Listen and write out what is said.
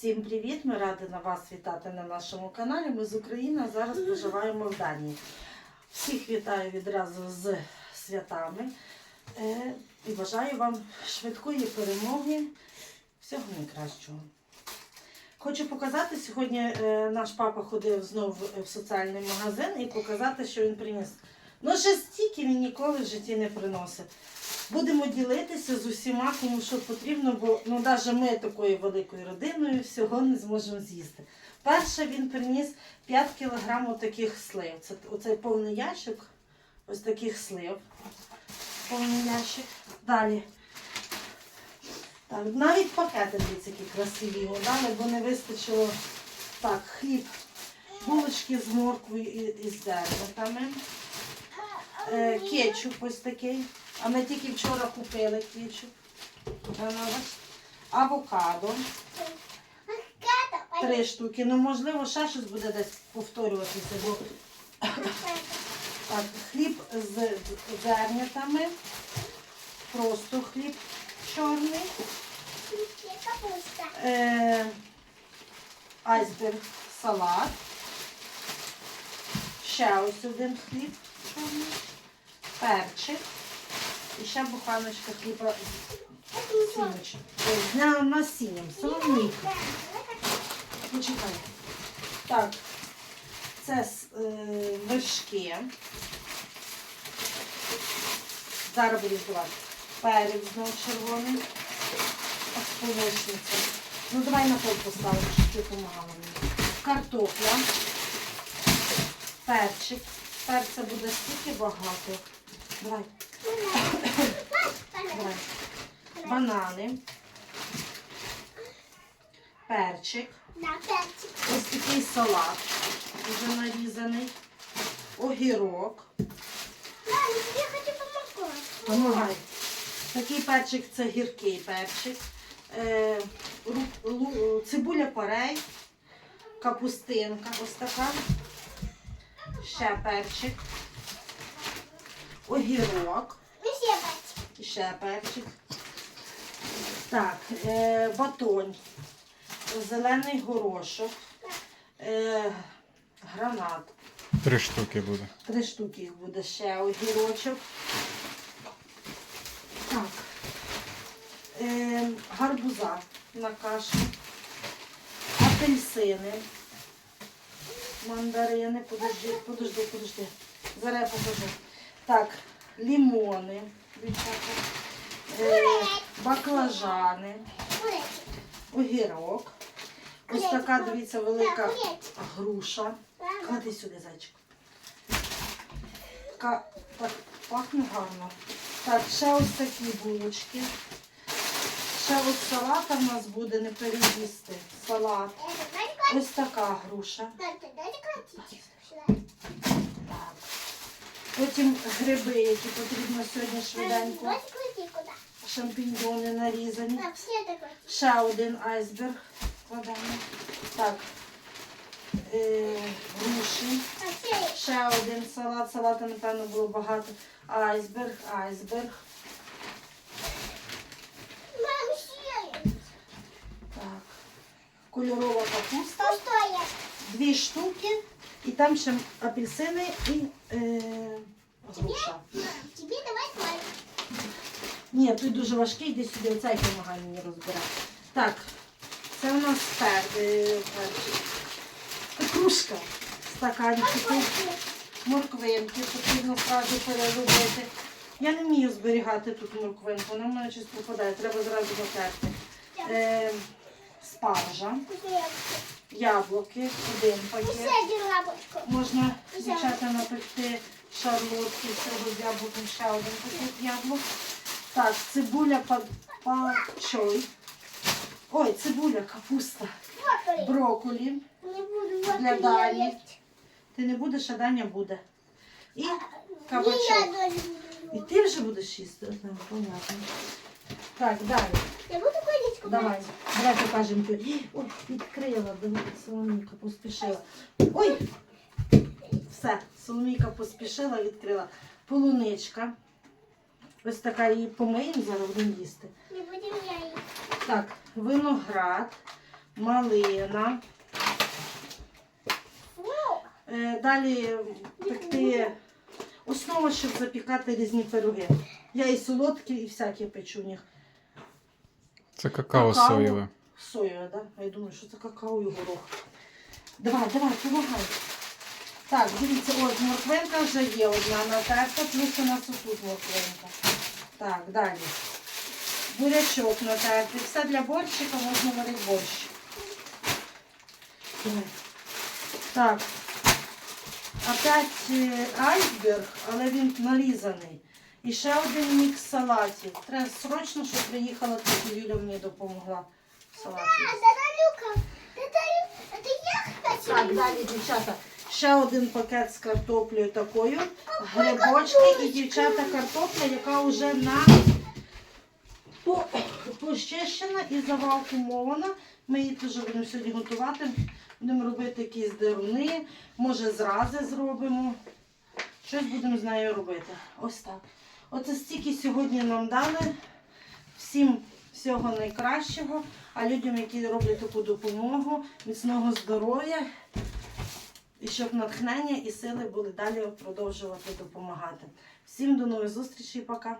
Всім привіт! Ми раді на вас вітати на нашому каналі. Ми з України, зараз проживаємо в Данії. Всіх вітаю відразу з святами Е, і бажаю вам швидкої перемоги, всього найкращого. Хочу показати, сьогодні е, наш папа ходив знову в соціальний магазин і показати, що він приніс. Ну, ще стільки він ніколи в житті не приносить. Будемо ділитися з усіма, кому що потрібно, бо ну, навіть ми такою великою родиною всього не зможемо з'їсти. Перше він приніс 5 кг таких слив. Це оцей повний ящик, ось таких слив. Повний ящик. Далі. Так, навіть пакети які красиві дали, бо не вистачило так, хліб, булочки з морквою і, і з. Е, кетчуп ось такий. А ми тільки вчора купили бачите? Авокадо. Три штуки. Ну, можливо, ще щось буде десь повторюватися. Бо... Так, хліб з зернятами. Просто хліб чорний. Е, айсберг салат. Ще ось один хліб чорний. Перчик. І ще буханочка хліба з на- насінням. Соломійка. Почекай. Так, це е, вершки. Зараз буду здавати. Перець знову червоний. Полочниця. Ну давай на пол поставиш, щоб ти допомагала мені. Картопля. Перчик. Перця буде стільки багато. Давай. Давай. Банани. Перчик. Ось такий салат. Вже нарізаний. Огірок. я хочу Помагай. Такий перчик це гіркий перчик. Е, цибуля порей, капустинка ось така. Ще перчик. Огірок. І ще перчик. Так, е, батонь. Зелений горошок. Е, гранат. Три штуки буде. Три штуки їх буде ще огірочок. Так. Е, гарбуза на кашу. Апельсини. Мандарини. Подожди, подожди, подожди. Зараз я покажу. Так, лімони. Е, баклажани. Огірок. Ось така, дивіться, велика груша. Клади сюди, зайчик. Така, так пахне гарно. Так, ще ось такі булочки. Ще ось салата в нас буде не переїсти. Салат. Ось така груша. Потім гриби, які потрібно сьогодні швиденько. Шампіньйони нарізані. Ще один айсберг. Кладемо. Так. Е, груші. Ще один салат. Салату, напевно, було багато. Айсберг, айсберг. Так. Кольорова капуста. Дві штуки. І там ще апельсини і е, груша. Тебе давай твой. Ні, той дуже важкий, йди сюди, оцей допомагає мені розбирати. Так, це у нас пер, е, перчик. Петрушка. Стаканчики. Морквинки потрібно одразу переробити. Я не вмію зберігати тут морквинку, вона в мене щось попадає, треба зразу дотерти. Е, спаржа, яблуки, один пакет. Можна дівчата напекти шарлотки цього з яблуком ще один пакет яблук. Так, цибуля па- пачой. Ой, цибуля, капуста, брокколі. Не буду Для есть. Ти не будеш, а Даня буде. І кабачок. І ти вже будеш їсти? Понятно. Так, далі. Я буду ходить Давай, давай покажемо. тобі. Ой, відкрила, Соломійка поспішила. Ой! Все, Соломійка поспішила, відкрила. Полуничка. Ось така її помиємо, зараз будемо їсти. Не будем я есть. Так, виноград, малина. Вау. Е, Далі пекти основа, щоб запікати різні пироги. Я і солодкі, і всякі печу в них. Це какао Какао. соєве. Соєва, да? А я думаю, що це какао і горох. Давай, давай, помагай. Так, дивіться, ось морквинка вже є одна натерта, плюс у нас отут морквинка. Так, далі. Бурячок натертий. Все для борщика можна варити борщ. Так. Опять е, айсберг, але він нарізаний. І ще один мікс салатів. Треба срочно, щоб приїхала тут Юля мені допомогла. в Салаті. А, это Люка. Это Люка. Это я хочу. Так, далі, дівчата. Ще один пакет з картоплею такою. Грибочки і дівчата картопля, яка вже на по- почищена і завакумована. Ми її теж будемо сьогодні готувати. Будемо робити якісь деруни, може зрази зробимо. Щось будемо з нею робити. Ось так. Оце стільки сьогодні нам дали. Всім всього найкращого. А людям, які роблять таку допомогу, міцного здоров'я. І щоб натхнення і сили були далі продовжувати допомагати. Всім до нових зустрічей, пока.